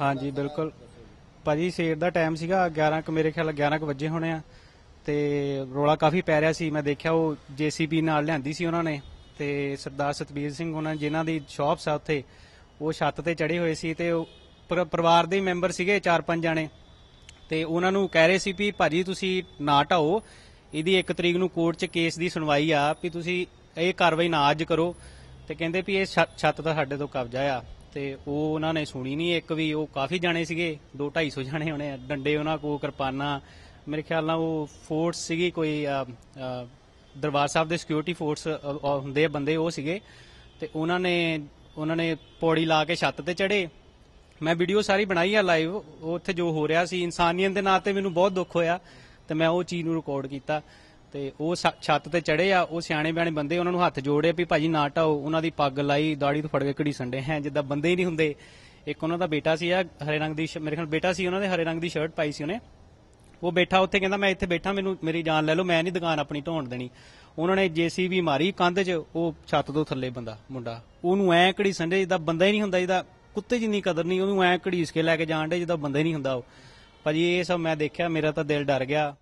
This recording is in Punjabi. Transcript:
ਹਾਂਜੀ, ਬਿਲਕੁਲ। ਭਾਜੀ, ਸਵੇਰ ਦਾ ਟਾਈਮ ਸੀਗਾ 11 ਕੁ, ਮੇਰੇ ਖਿਆਲ 11 ਕੁ ਵਜੇ ਹੋਣੇ ਆ। ਤੇ ਰੋਲਾ ਕਾਫੀ ਪੈ ਰਿਹਾ ਸੀ, ਮੈਂ ਦੇਖਿਆ ਉਹ ਜੀਸੀਬੀ ਨਾਲ ਲਿਆਂਦੀ ਸੀ ਉਹਨਾਂ ਨੇ। ਤੇ ਸਰਦਾਰ ਸਤਬੀਰ ਸਿੰਘ ਉਹਨਾਂ ਜਿਨ੍ਹਾਂ ਦੀ ਸ਼ਾਪਸ ਆ ਉੱਥੇ, ਉਹ ਛੱਤ ਤੇ ਚੜੇ ਹੋਏ ਸੀ ਤੇ ਉਹ ਪਰ- ਪਰਿਵਾਰ ਦੇ ਮੈਂਬਰ ਸੀਗੇ 4-5 ਜਾਣੇ। ਤੇ ਉਹਨਾਂ ਨੂੰ ਕਹਿ ਰਹੇ ਸੀ ਵੀ, ਭਾਜੀ, ਤੁਸੀਂ ਨਾ ਢਾਓ। ਇਹਦੀ 1 ਤਰੀਕ ਨੂੰ ਕੋਰਟ 'ਚ ਕੇਸ ਦੀ ਸੁਣਵਾਈ ਆ, ਵੀ ਤੁਸੀਂ ਇਹ ਕਾਰਵਾਈ ਨਾ ਅੱਜ ਕਰੋ। ਤੇ ਕਹਿੰਦੇ ਵੀ ਇਹ ਛ- ਛੱਤ ਦਾ ਸਾਡੇ ਤੋਂ ਕਬਜ਼ਾ ਆ। ਤੇ ਉਹ ਉਹਨਾਂ ਨੇ ਸੁਣੀ ਨਹੀਂ। ਇੱਕ ਵੀ ਉਹ ਕਾਫੀ ਜਾਣੇ ਸੀਗੇ 2 250 ਜਾਣੇ ਹੋਣੇ ਡੰਡੇ ਉਹਨਾਂ ਕੋਲ, ਕਿਰਪਾਨਾਂ। ਮੇਰੇ ਖਿਆਲ ਨਾਲ ਉਹ ਫੋਰਸ ਸੀਗੀ, ਕੋਈ ਦਰਬਾਰ ਸਾਹਿਬ ਦੇ ਸਿਕਿਉਰਿਟੀ ਫੋਰਸ ਹੁੰਦੇ ਬੰਦੇ ਉਹ ਸੀਗੇ। ਤੇ ਉਹਨਾਂ ਨੇ ਉਹਨਾਂ ਨੇ ਪੌੜੀ ਲਾ ਕੇ ਛੱਤ ਤੇ ਚੜੇ ਮੈਂ ਵੀਡੀਓ ਸਾਰੀ ਬਣਾਈ ਆ ਲਾਈਵ ਉਹ ਉੱਥੇ ਜੋ ਹੋ ਰਿਹਾ ਸੀ, ਇਨਸਾਨੀਅਤ ਦੇ ਨਾਂ ਤੇ ਮੈਨੂੰ ਬਹੁਤ ਦੁੱਖ ਹੋਇਆ। ਤੇ ਮੈਂ ਉਹ ਚੀਜ਼ ਨੂੰ ਰਿਕਾਰਡ ਕੀਤਾ। ਤੇ ਉਹ ਛੱਤ ਤੇ ਚੜੇ ਆ, ਉਹ ਸਿਆਣੇ ਬਿਆਣੇ ਬੰਦੇ ਉਹਨਾਂ ਨੂੰ ਹੱਥ ਜੋੜੇ ਵੀ ਭਾਜੀ ਨਾ ਢਾਓ ਉਹਨਾਂ ਦੀ ਪੱਗ ਲਾਈ, ਦਾੜੀ ਤੋਂ ਫੜ ਕੇ ਘੜੀ ਸੰਡੇ ਹੈ, ਜਿੱਦਾਂ ਬੰਦੇ ਹੀ ਨਹੀਂ ਹੁੰਦੇ। ਇੱਕ ਉਹਨਾਂ ਦਾ ਬੇਟਾ ਸੀ ਆ, ਹਰੇ ਰੰਗ ਦੀ ਮੇਰੇ ਖਿਆਲ ਬੇਟਾ ਸੀ ਉਹਨਾਂ ਦੇ, ਹਰੇ ਰੰਗ ਦੀ ਸ਼ਰਟ ਪਾਈ ਸੀ ਉਹਨੇ। ਉਹ ਬੈਠਾ ਉੱਥੇ, ਕਹਿੰਦਾ ਮੈਂ ਇੱਥੇ ਬੈਠਾ, ਮੈਨੂੰ, ਮੇਰੀ ਜਾਨ ਲੈ ਲਓ, ਮੈਂ ਨਹੀਂ ਦੁਕਾਨ ਆਪਣੀ ਢੋਣ ਦੇਣੀ। ਉਹਨਾਂ ਨੇ ਜੀਸੀਬੀ ਮਾਰੀ ਕੰਧ 'ਚ, ਉਹ ਛੱਤ ਤੋਂ ਥੱਲੇ ਬੰਦਾ, ਮੁੰਡਾ। ਉਹਨੂੰ ਐ ਘੜੀ ਸੰਡੇ ਜਿੱਦਾਂ ਬੰਦਾ ਹੀ ਨਹੀਂ ਹੁੰਦਾ ਜਿਹਦਾ ਕੁੱਤੇ ਜਿੰਨੀ ਕਦਰ ਨਹੀਂ, ਉਹਨੂੰ ਐ ਘੜੀਸ ਕੇ ਲੈ ਕੇ ਜਾਣ ਦੇ ਜਿੱਦਾਂ ਬੰਦਾ ਹੀ ਨਹੀਂ ਹੁੰਦਾ ਉਹ। ਭਾਜੀ ਇਹ ਸਭ ਮੈਂ ਦੇਖਿਆ, ਮੇਰਾ ਤਾਂ ਦਿਲ ਡਰ ਗਿਆ।